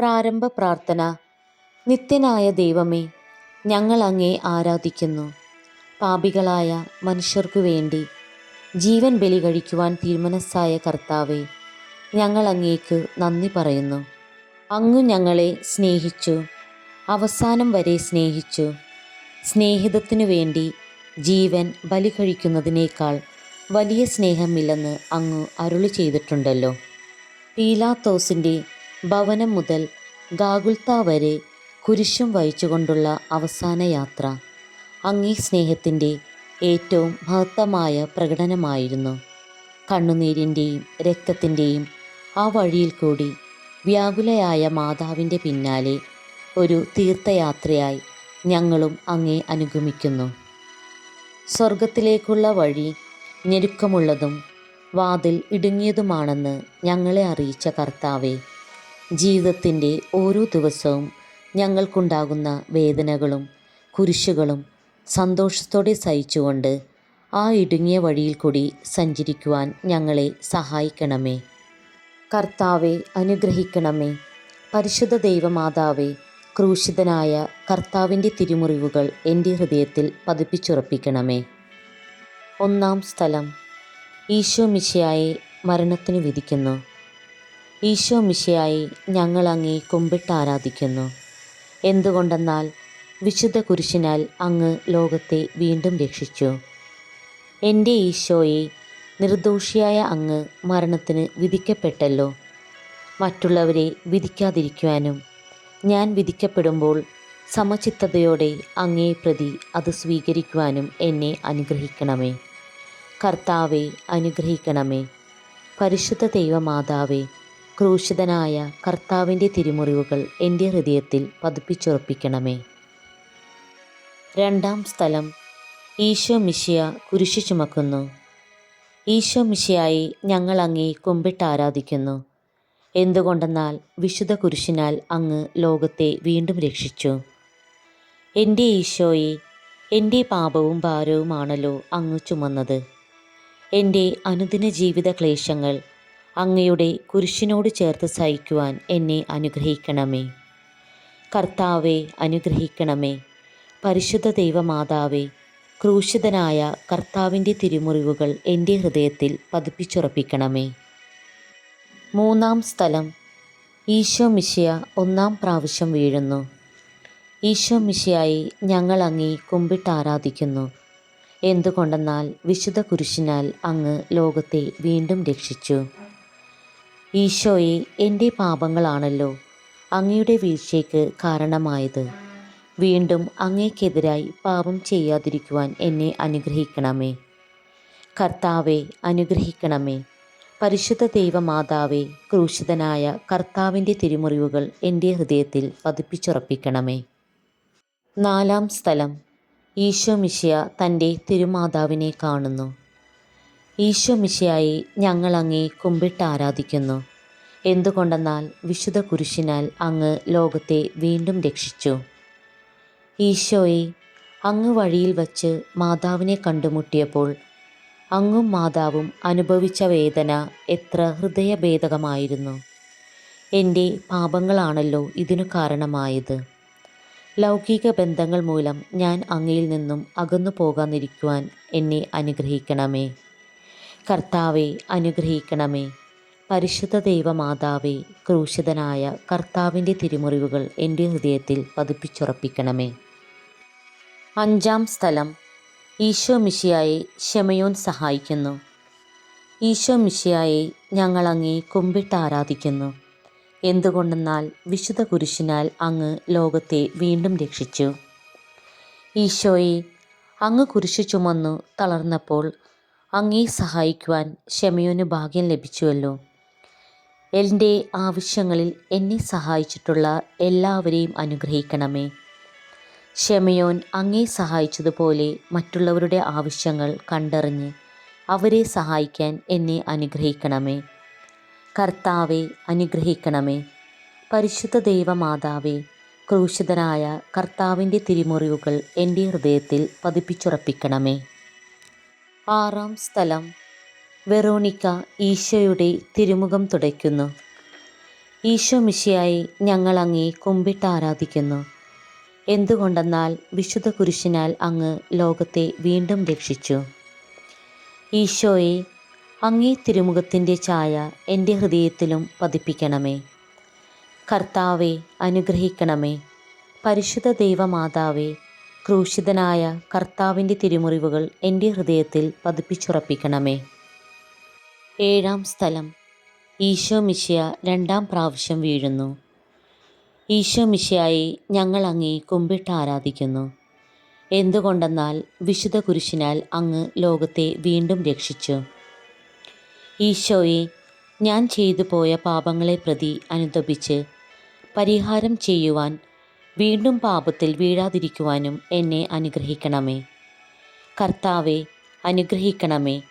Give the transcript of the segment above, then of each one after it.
പ്രാരംഭ പ്രാർത്ഥന. നിത്യനായ ദൈവമേ ഞങ്ങൾ അങ്ങേ ആരാധിക്കുന്നു. പാപികളായ മനുഷ്യർക്കു വേണ്ടി ജീവൻ ബലി കഴിക്കുവാൻ തീരുമനസ്സായ കർത്താവെ ഞങ്ങൾ അങ്ങേക്ക് നന്ദി പറയുന്നു. അങ്ങ് ഞങ്ങളെ സ്നേഹിച്ചു അവസാനം വരെ സ്നേഹിച്ചു. സ്നേഹിതത്തിനു വേണ്ടി ജീവൻ ബലി കഴിക്കുന്നതിനേക്കാൾ വലിയ സ്നേഹമില്ലെന്ന് അങ്ങ് അരുളി ചെയ്തിട്ടുണ്ടല്ലോ. പീലാത്തോസിന്റെ ഭവനം മുതൽ ഗാഗുൽത്ത വരെ കുരിശും വഹിച്ചുകൊണ്ടുള്ള അവസാന യാത്ര. അങ്ങേ സ്നേഹത്തിന്റെ ഏറ്റവും മഹത്തമായ പ്രകടനമായിരുന്നു. കണ്ണുനീരിന്റെയും രക്തത്തിന്റെയും ആ വഴിയിൽ കൂടി വ്യാകുലയായ മാതാവിന്റെ പിന്നാലെ ഒരു തീർത്ഥയാത്രയായി ഞങ്ങളും അങ്ങേ അനുഗമിക്കുന്നു. സ്വർഗത്തിലേക്കുള്ള വഴി ഞെരുക്കമുള്ളതും വാതിൽ ഇടുങ്ങിയതുമാണെന്ന് ഞങ്ങളെ അറിയിച്ച കർത്താവെ ജീവിതത്തിന്റെ ഓരോ ദിവസവും ഞങ്ങൾക്കുണ്ടാകുന്ന വേദനകളും കുരിശുകളും സന്തോഷത്തോടെ സഹിച്ചുകൊണ്ട് ആ ഇടുങ്ങിയ വഴിയിൽ കൂടി സഞ്ചരിക്കുവാൻ ഞങ്ങളെ സഹായിക്കണമേ. കർത്താവെ അനുഗ്രഹിക്കണമേ. പരിശുദ്ധ ദൈവമാതാവെ ക്രൂശിതനായ കർത്താവിന്റെ തിരുമുറിവുകൾ എന്റെ ഹൃദയത്തിൽ പതിപ്പിച്ചുറപ്പിക്കണമേ. ഒന്നാം സ്ഥലം. ഈശോ മിശയായെ മരണത്തിന് വിധിക്കുന്നു. ഈശോ മിശയായി ഞങ്ങൾ അങ്ങേ കുമ്പിട്ട് ആരാധിക്കുന്നു. എന്തുകൊണ്ടെന്നാൽ വിശുദ്ധ കുരിശിനാൽ അങ്ങ് ലോകത്തെ വീണ്ടും രക്ഷിച്ചു. എന്റെ ഈശോയെ നിർദോഷിയായ അങ്ങ് മരണത്തിന് വിധിക്കപ്പെട്ടല്ലോ. മറ്റുള്ളവരെ വിധിക്കാതിരിക്കുവാനും ഞാൻ വിധിക്കപ്പെടുമ്പോൾ സമചിത്തതയോടെ അങ്ങേ പ്രതി അത് സ്വീകരിക്കുവാനും എന്നെ അനുഗ്രഹിക്കണമേ. കർത്താവെ അനുഗ്രഹിക്കണമേ. പരിശുദ്ധ ദൈവമാതാവേ ക്രൂശിതനായ കർത്താവിന്റെ തിരുമുറിവുകൾ എന്റെ ഹൃദയത്തിൽ പതിപ്പിച്ചുറപ്പിക്കണമേ. രണ്ടാം സ്ഥലം. ഈശോ മിഷിയ കുരിശു ചുമക്കുന്നു. ഈശോ മിഷിയായി ഞങ്ങൾ അങ്ങേ കുമ്പിട്ട് ആരാധിക്കുന്നു. എന്തുകൊണ്ടെന്നാൽ വിശുദ്ധ കുരിശിനാൽ അങ്ങ് ലോകത്തെ വീണ്ടും രക്ഷിച്ചു. എന്റെ ഈശോയെ എന്റെ പാപവും ഭാരവുമാണല്ലോ അങ്ങ് ചുമന്നത്. എന്റെ അനുദിന ജീവിത ക്ലേശങ്ങൾ അങ്ങയുടെ കുരിശിനോട് ചേർത്ത് സഹിക്കുവാൻ എന്നെ അനുഗ്രഹിക്കണമേ. കർത്താവെ അനുഗ്രഹിക്കണമേ. പരിശുദ്ധ ദൈവമാതാവേ ക്രൂശിതനായ കർത്താവിന്റെ തിരുമുറിവുകൾ എന്റെ ഹൃദയത്തിൽ പതിപ്പിച്ചുറപ്പിക്കണമേ. മൂന്നാം സ്ഥലം. ഈശോ മിശിയ ഒന്നാം പ്രാവശ്യം വീഴുന്നു. ഈശോ മിശിയായി ഞങ്ങൾ അങ്ങേ കുമ്പിട്ട് ആരാധിക്കുന്നു. എന്തുകൊണ്ടെന്നാൽ വിശുദ്ധ കുരിശിനാൽ അങ്ങ് ലോകത്തെ വീണ്ടും രക്ഷിച്ചു. ഈശോയെ എന്റെ പാപങ്ങളാണല്ലോ അങ്ങയുടെ വീഴ്ചയ്ക്ക് കാരണമായത്. വീണ്ടും അങ്ങേക്കെതിരായി പാപം ചെയ്യാതിരിക്കുവാൻ എന്നെ അനുഗ്രഹിക്കണമേ. കർത്താവെ അനുഗ്രഹിക്കണമേ. പരിശുദ്ധ ദൈവമാതാവെ ക്രൂശിതനായ കർത്താവിന്റെ തിരുമുറിവുകൾ എന്റെ ഹൃദയത്തിൽ പതിപ്പിച്ചുറപ്പിക്കണമേ. നാലാം സ്ഥലം. ഈശോ മിശിയ തന്റെ തിരുമാതാവിനെ കാണുന്നു. ഈശോ മിശയായി ഞങ്ങൾ അങ്ങേ കുമ്പിട്ട് ആരാധിക്കുന്നു. എന്തുകൊണ്ടെന്നാൽ വിശുദ്ധ കുരിശിനാൽ അങ്ങ് ലോകത്തെ വീണ്ടും രക്ഷിച്ചു. ഈശോയെ അങ്ങ് വഴിയിൽ വച്ച് മാതാവിനെ കണ്ടുമുട്ടിയപ്പോൾ അങ്ങും മാതാവും അനുഭവിച്ച വേദന എത്ര ഹൃദയഭേദകമായിരുന്നു. എന്റെ പാപങ്ങളാണല്ലോ ഇതിനു കാരണമായത്. ലൗകിക ബന്ധങ്ങൾ മൂലം ഞാൻ അങ്ങയിൽ നിന്നും അകന്നു പോകാതിരിക്കുവാൻ എന്നെ അനുഗ്രഹിക്കണമേ. കർത്താവെ അനുഗ്രഹിക്കണമേ. പരിശുദ്ധ ദൈവമാതാവേ ക്രൂശിതനായ കർത്താവിന്റെ തിരുമുറിവുകൾ എന്റെ ഹൃദയത്തിൽ പതിപ്പിച്ചുറപ്പിക്കണമേ. അഞ്ചാം സ്ഥലം. ഈശോ മിഷിയായെ ക്ഷമയോൻ സഹായിക്കുന്നു. ഈശോ മിഷിയായെ ഞങ്ങൾ അങ്ങേ കുമ്പിട്ട് ആരാധിക്കുന്നു. എന്തുകൊണ്ടെന്നാൽ വിശുദ്ധ കുരിശിനാൽ അങ്ങ് ലോകത്തെ വീണ്ടും രക്ഷിച്ചു. ഈശോയെ അങ്ങ് കുരിശു ചുമന്നു തളർന്നപ്പോൾ അങ്ങേ സഹായിക്കുവാൻ ക്ഷമയോന് ഭാഗ്യം ലഭിച്ചുവല്ലോ. എന്റെ ആവശ്യങ്ങളിൽ എന്നെ സഹായിച്ചിട്ടുള്ള എല്ലാവരെയും അനുഗ്രഹിക്കണമേ. ക്ഷമയോൻ അങ്ങേ സഹായിച്ചതുപോലെ മറ്റുള്ളവരുടെ ആവശ്യങ്ങൾ കണ്ടറിഞ്ഞ് അവരെ സഹായിക്കാൻ എന്നെ അനുഗ്രഹിക്കണമേ. കർത്താവെ അനുഗ്രഹിക്കണമേ. പരിശുദ്ധ ദൈവമാതാവേ ക്രൂശിതനായ കർത്താവിന്റെ തിരിമുറിവുകൾ എന്റെ ഹൃദയത്തിൽ പതിപ്പിച്ചുറപ്പിക്കണമേ. ആറാം സ്ഥലം. വെറോണിക്ക ഈശോയുടെ തിരുമുഖം തുടയ്ക്കുന്നു. ഈശോ മിശിയായി ഞങ്ങൾ അങ്ങേ കുമ്പിട്ട് ആരാധിക്കുന്നു. എന്തുകൊണ്ടെന്നാൽ വിശുദ്ധ കുരിശിനാൽ അങ്ങ് ലോകത്തെ വീണ്ടും രക്ഷിച്ചു. ഈശോയെ അങ്ങേ തിരുമുഖത്തിന്റെ ഛായ എന്റെ ഹൃദയത്തിലും പതിപ്പിക്കണമേ. കർത്താവെ അനുഗ്രഹിക്കണമേ. പരിശുദ്ധ ദൈവമാതാവേ ക്രൂശിതനായ കർത്താവിന്റെ തിരുമുറിവുകൾ എന്റെ ഹൃദയത്തിൽ പതിപ്പിച്ചുറപ്പിക്കണമേ. ഏഴാം സ്ഥലം. ഈശോ മിശിയ രണ്ടാം പ്രാവശ്യം വീഴുന്നു. ഈശോ മിശിയായി ഞങ്ങൾ അങ്ങേ കുമ്പിട്ട് ആരാധിക്കുന്നു. എന്തുകൊണ്ടെന്നാൽ വിശുദ്ധ കുരിശിനാൽ അങ്ങ് ലോകത്തെ വീണ്ടും രക്ഷിച്ചു. ഈശോയെ ഞാൻ ചെയ്തു പോയ പാപങ്ങളെ പ്രതി അനുദപിച്ച് പരിഹാരം ചെയ്യുവാൻ വീണ്ടും പാപത്തിൽ വീഴാതിരിക്കുവാനും എന്നെ അനുഗ്രഹിക്കണമേ. കർത്താവെ അനുഗ്രഹിക്കണമേ.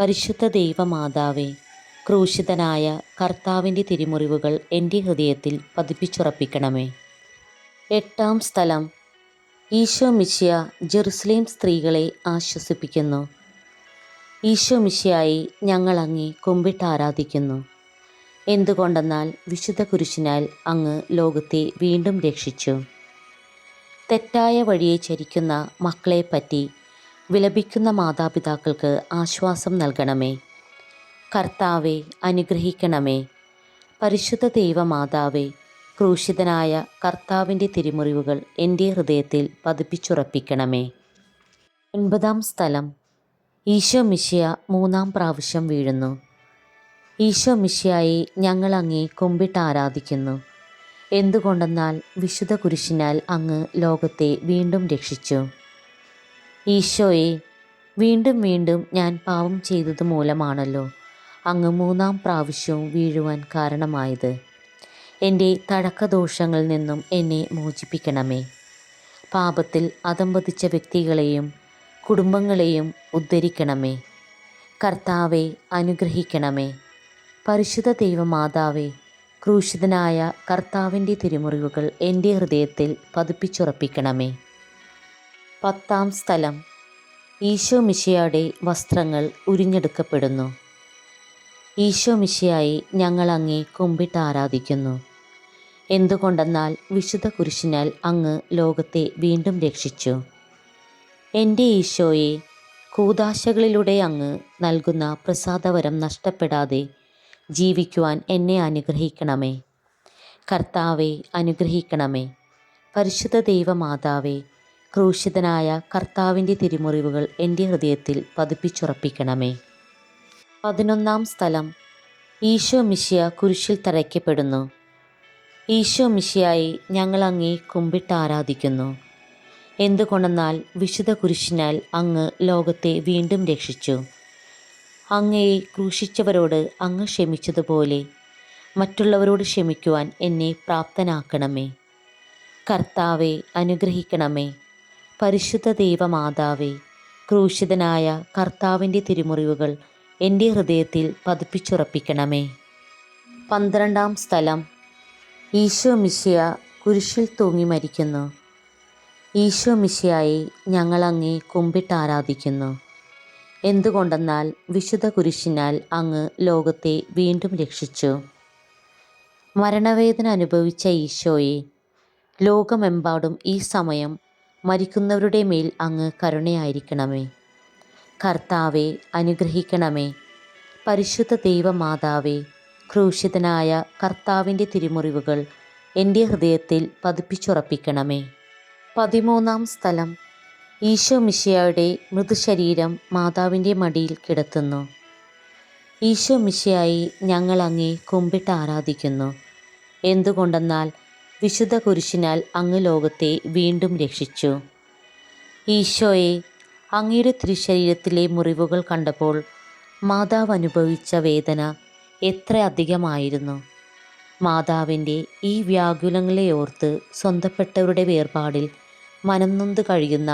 പരിശുദ്ധ ദൈവമാതാവേ ക്രൂശിതനായ കർത്താവിന്റെ തിരിമുറിവുകൾ എന്റെ ഹൃദയത്തിൽ പതിപ്പിച്ചുറപ്പിക്കണമേ. എട്ടാം സ്ഥലം. ഈശോ മിശിയ ജെറുസലേം സ്ത്രീകളെ ആശ്വസിപ്പിക്കുന്നു. ഈശോ മിശിയായി ഞങ്ങൾ അങ്ങേ കുമ്പിട്ട് ആരാധിക്കുന്നു. എന്തുകൊണ്ടെന്നാൽ വിശുദ്ധ കുരിശിനാൽ അങ്ങ് ലോകത്തെ വീണ്ടും രക്ഷിച്ചു. തെറ്റായ വഴിയെ ചരിക്കുന്ന മക്കളെപ്പറ്റി വിലപിക്കുന്ന മാതാപിതാക്കൾക്ക് ആശ്വാസം നൽകണമേ. കർത്താവെ അനുഗ്രഹിക്കണമേ. പരിശുദ്ധ ദൈവമാതാവേ ക്രൂശിതനായ കർത്താവിന്റെ തിരുമുറിവുകൾ എന്റെ ഹൃദയത്തിൽ പതിപ്പിച്ചുറപ്പിക്കണമേ. ഒൻപതാം സ്ഥലം. ഈശോ മിശിയ മൂന്നാം പ്രാവശ്യം വീഴുന്നു. ഈശോ മിശിയായി ഞങ്ങൾ അങ്ങേ കുമ്പിട്ട് ആരാധിക്കുന്നു. എന്തുകൊണ്ടെന്നാൽ വിശുദ്ധ കുരിശിനാൽ അങ്ങ് ലോകത്തെ വീണ്ടും രക്ഷിച്ചു. ഈശോയെ വീണ്ടും വീണ്ടും ഞാൻ പാപം ചെയ്തത് മൂലമാണല്ലോ അങ്ങ് മൂന്നാം പ്രാവശ്യവും വീഴുവാൻ കാരണമായത്. എന്റെ തഴക്കദോഷങ്ങളിൽ നിന്നും എന്നെ മോചിപ്പിക്കണമേ. പാപത്തിൽ അതമ്പതിച്ച വ്യക്തികളെയും കുടുംബങ്ങളെയും ഉദ്ധരിക്കണമേ. കർത്താവെ അനുഗ്രഹിക്കണമേ. പരിശുദ്ധ ദൈവമാതാവേ ക്രൂശിതനായ കർത്താവിന്റെ തിരുമുറിവുകൾ എന്റെ ഹൃദയത്തിൽ പതിപ്പിച്ചുറപ്പിക്കണമേ. പത്താം സ്ഥലം. ഈശോ മിശിയുടെ വസ്ത്രങ്ങൾ ഉരിഞ്ഞെടുക്കപ്പെടുന്നു. ഈശോ മിശിയായി ഞങ്ങൾ അങ്ങേ കുമ്പിട്ട് ആരാധിക്കുന്നു. എന്തുകൊണ്ടെന്നാൽ വിശുദ്ധ കുരിശിനാൽ അങ്ങ് ലോകത്തെ വീണ്ടും രക്ഷിച്ചു. എന്റെ ഈശോയെ കൂതാശകളിലൂടെ അങ്ങ് നൽകുന്ന പ്രസാദവരം നഷ്ടപ്പെടാതെ ജീവിക്കുവാൻ എന്നെ അനുഗ്രഹിക്കണമേ. കർത്താവെ അനുഗ്രഹിക്കണമേ. പരിശുദ്ധ ദൈവമാതാവേ ക്രൂശിതനായ കർത്താവിന്റെ തിരുമുറിവുകൾ എന്റെ ഹൃദയത്തിൽ പതിപ്പിച്ചുറപ്പിക്കണമേ. പതിനൊന്നാം സ്ഥലം. ഈശോ മിശിയ കുരിശിൽ തറയ്ക്കപ്പെടുന്നു ഈശോ മിശിയായി ഞങ്ങൾ അങ്ങേ കുമ്പിട്ട് ആരാധിക്കുന്നു. എന്തുകൊണ്ടെന്നാൽ വിശുദ്ധ കുരിശിനാൽ അങ്ങ് ലോകത്തെ വീണ്ടും രക്ഷിച്ചു. അങ്ങയെ ക്രൂശിച്ചവരോട് അങ്ങ് ക്ഷമിച്ചതുപോലെ. മറ്റുള്ളവരോട് ക്ഷമിക്കുവാൻ എന്നെ പ്രാപ്തനാക്കണമേ. കർത്താവെ അനുഗ്രഹിക്കണമേ. പരിശുദ്ധ ദൈവമാതാവേ ക്രൂശിതനായ കർത്താവിന്റെ തിരുമുറിവുകൾ എന്റെ ഹൃദയത്തിൽ പതിപ്പിച്ചുറപ്പിക്കണമേ. പന്ത്രണ്ടാം സ്ഥലം. ഈശോ മിശിയ കുരിശിൽ തൂങ്ങി മരിക്കുന്നു. ഈശോ മിശിയായി ഞങ്ങൾ അങ്ങേ കുമ്പിട്ട് ആരാധിക്കുന്നു. എന്തുകൊണ്ടെന്നാൽ വിശുദ്ധ കുരിശിനാൽ അങ്ങ് ലോകത്തെ വീണ്ടും രക്ഷിച്ചു. മരണവേദന അനുഭവിച്ച ഈശോയെ ലോകമെമ്പാടും ഈ സമയം മരിക്കുന്നവരുടെ മേൽ അങ്ങ് കരുണയായിരിക്കണമേ. കർത്താവെ അനുഗ്രഹിക്കണമേ. പരിശുദ്ധ ദൈവമാതാവേ ക്രൂശിതനായ കർത്താവിന്റെ തിരുമുറിവുകൾ എന്റെ ഹൃദയത്തിൽ പതിപ്പിച്ചുറപ്പിക്കണമേ. പതിമൂന്നാം സ്ഥലം. ഈശോ മിശിയായുടെ മൃദുശരീരം മാതാവിന്റെ മടിയിൽ കിടത്തുന്നു. ഈശോ ഞങ്ങൾ അങ്ങേ കുമ്പിട്ട് ആരാധിക്കുന്നു. എന്തുകൊണ്ടെന്നാൽ വിശുദ്ധ കുരിശിനാൽ അങ്ങ് ലോകത്തെ വീണ്ടും രക്ഷിച്ചു. ഈശോയെ അങ്ങയുടെ തിരുശരീരത്തിലെ മുറിവുകൾ കണ്ടപ്പോൾ മാതാവ് അനുഭവിച്ച വേദന എത്ര അധികമായിരുന്നു. മാതാവിന്റെ ഈ വ്യാകുലങ്ങളെ ഓർത്ത് സ്വന്തപ്പെട്ടവരുടെ വേർപാടിൽ മനം നൊന്ത് കഴിയുന്ന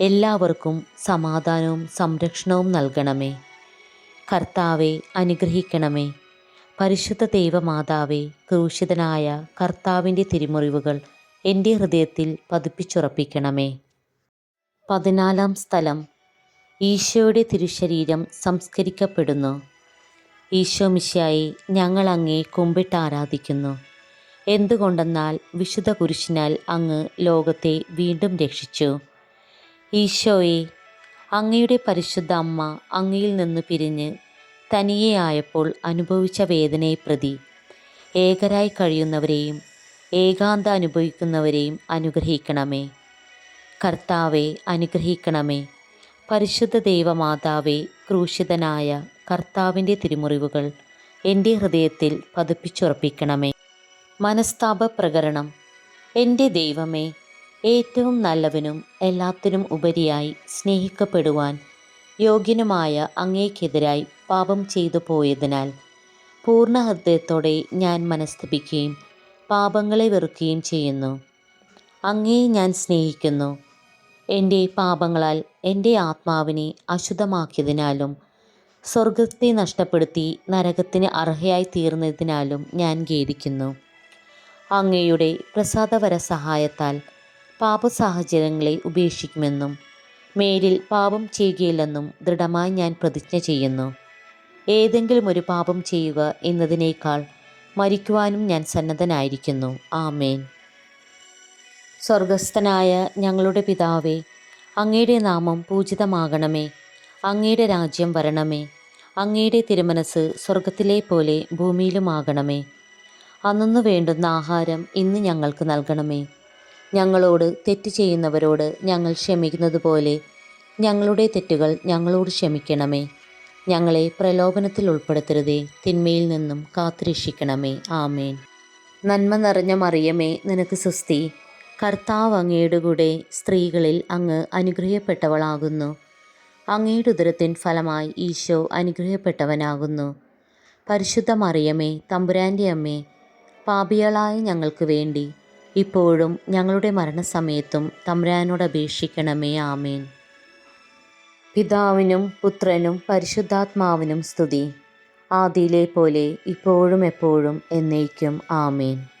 എല്ലാവർക്കും സമാധാനവും സംരക്ഷണവും നൽകണമേ. കർത്താവെ അനുഗ്രഹിക്കണമേ. പരിശുദ്ധ ദൈവമാതാവെ ക്രൂശിതനായ കർത്താവിന്റെ തിരുമുറിവുകൾ എന്റെ ഹൃദയത്തിൽ പതിപ്പിച്ചുറപ്പിക്കണമേ. പതിനാലാം സ്ഥലം. ഈശോയുടെ തിരുശരീരം സംസ്കരിക്കപ്പെടുന്നു. ഈശോ മിശായി ഞങ്ങൾ അങ്ങേ കുമ്പിട്ട് ആരാധിക്കുന്നു. എന്തുകൊണ്ടെന്നാൽ വിശുദ്ധ കുരിശിനാൽ അങ്ങ് ലോകത്തെ വീണ്ടും രക്ഷിച്ചു. ഈശോയെ അങ്ങയുടെ പരിശുദ്ധ അമ്മ അങ്ങയിൽ നിന്ന് പിരിഞ്ഞ് തനിയെ ആയപ്പോൾ അനുഭവിച്ച വേദനയെ പ്രതി ഏകരായി കഴിയുന്നവരെയും ഏകാന്ത അനുഭവിക്കുന്നവരെയും അനുഗ്രഹിക്കണമേ. കർത്താവെ അനുഗ്രഹിക്കണമേ. പരിശുദ്ധ ദൈവമാതാവെ ക്രൂശിതനായ കർത്താവിന്റെ തിരുമുറിവുകൾ എന്റെ ഹൃദയത്തിൽ പതിപ്പിച്ചുറപ്പിക്കണമേ. മനസ്താപ പ്രകരണം എന്റെ ദൈവമേ ഏറ്റവും നല്ലവനും എല്ലാത്തിനും ഉപരിയായി സ്നേഹിക്കപ്പെടുവാൻ യോഗ്യനുമായ അങ്ങേക്കെതിരായി പാപം ചെയ്തു പോയതിനാൽ പൂർണ ഹൃദയത്തോടെ ഞാൻ മനസ്തപിക്കുകയും പാപങ്ങളെ വെറുക്കുകയും ചെയ്യുന്നു. അങ്ങേ ഞാൻ സ്നേഹിക്കുന്നു. എന്റെ പാപങ്ങളാൽ എന്റെ ആത്മാവിനെ അശുദ്ധമാക്കിയതിനാലും സ്വർഗത്തെ നഷ്ടപ്പെടുത്തി നരകത്തിന് അർഹയായി തീർന്നതിനാലും ഞാൻ ഖേദിക്കുന്നു. അങ്ങയുടെ പ്രസാദവര സഹായത്താൽ പാപസാഹചര്യങ്ങളെ ഉപേക്ഷിക്കുമെന്നും മേലിൽ പാപം ചെയ്യുകയില്ലെന്നും ദൃഢമായി ഞാൻ പ്രതിജ്ഞ ചെയ്യുന്നു. ഏതെങ്കിലും ഒരു പാപം ചെയ്യുക എന്നതിനേക്കാൾ മരിക്കുവാനും ഞാൻ സന്നദ്ധനായിരിക്കുന്നു. ആമേൻ. സ്വർഗസ്ഥനായ ഞങ്ങളുടെ പിതാവേ അങ്ങയുടെ നാമം പൂജിതമാകണമേ. അങ്ങയുടെ രാജ്യം വരണമേ. അങ്ങയുടെ തിരുമനസ് സ്വർഗത്തിലെ പോലെ ഭൂമിയിലുമാകണമേ. അന്നു വേണ്ടുന്ന ആഹാരം ഇന്ന് ഞങ്ങൾക്ക് നൽകണമേ. ഞങ്ങളോട് തെറ്റ് ചെയ്യുന്നവരോട് ഞങ്ങൾ ക്ഷമിക്കുന്നത് പോലെ ഞങ്ങളുടെ തെറ്റുകൾ ഞങ്ങളോട് ക്ഷമിക്കണമേ. ഞങ്ങളെ പ്രലോഭനത്തിൽ ഉൾപ്പെടുത്തരുതേ. തിന്മയിൽ നിന്നും കാത്തുരക്ഷിക്കണമേ. ആമേൻ. നന്മ നിറഞ്ഞ മറിയമേ നിനക്ക് സുസ്തി കർത്താവ് അങ്ങയുടെ കൂടെ സ്ത്രീകളിൽ അങ്ങ് അനുഗ്രഹപ്പെട്ടവളാകുന്നു. അങ്ങയുടെ ഉദരത്തിൻ ഫലമായി ഈശോ അനുഗ്രഹപ്പെട്ടവനാകുന്നു. പരിശുദ്ധ മറിയമേ തമ്പുരാന്റെ അമ്മേ പാപികളായ ഞങ്ങൾക്ക് വേണ്ടി ഇപ്പോഴും ഞങ്ങളുടെ മരണസമയത്തും തമ്രാനോട് അപേക്ഷിക്കണമേ ആമേൻ. പിതാവിനും പുത്രനും പരിശുദ്ധാത്മാവിനും സ്തുതി. ആദിയിലെ പോലെ ഇപ്പോഴും എപ്പോഴും എന്നേക്കും ആമേൻ.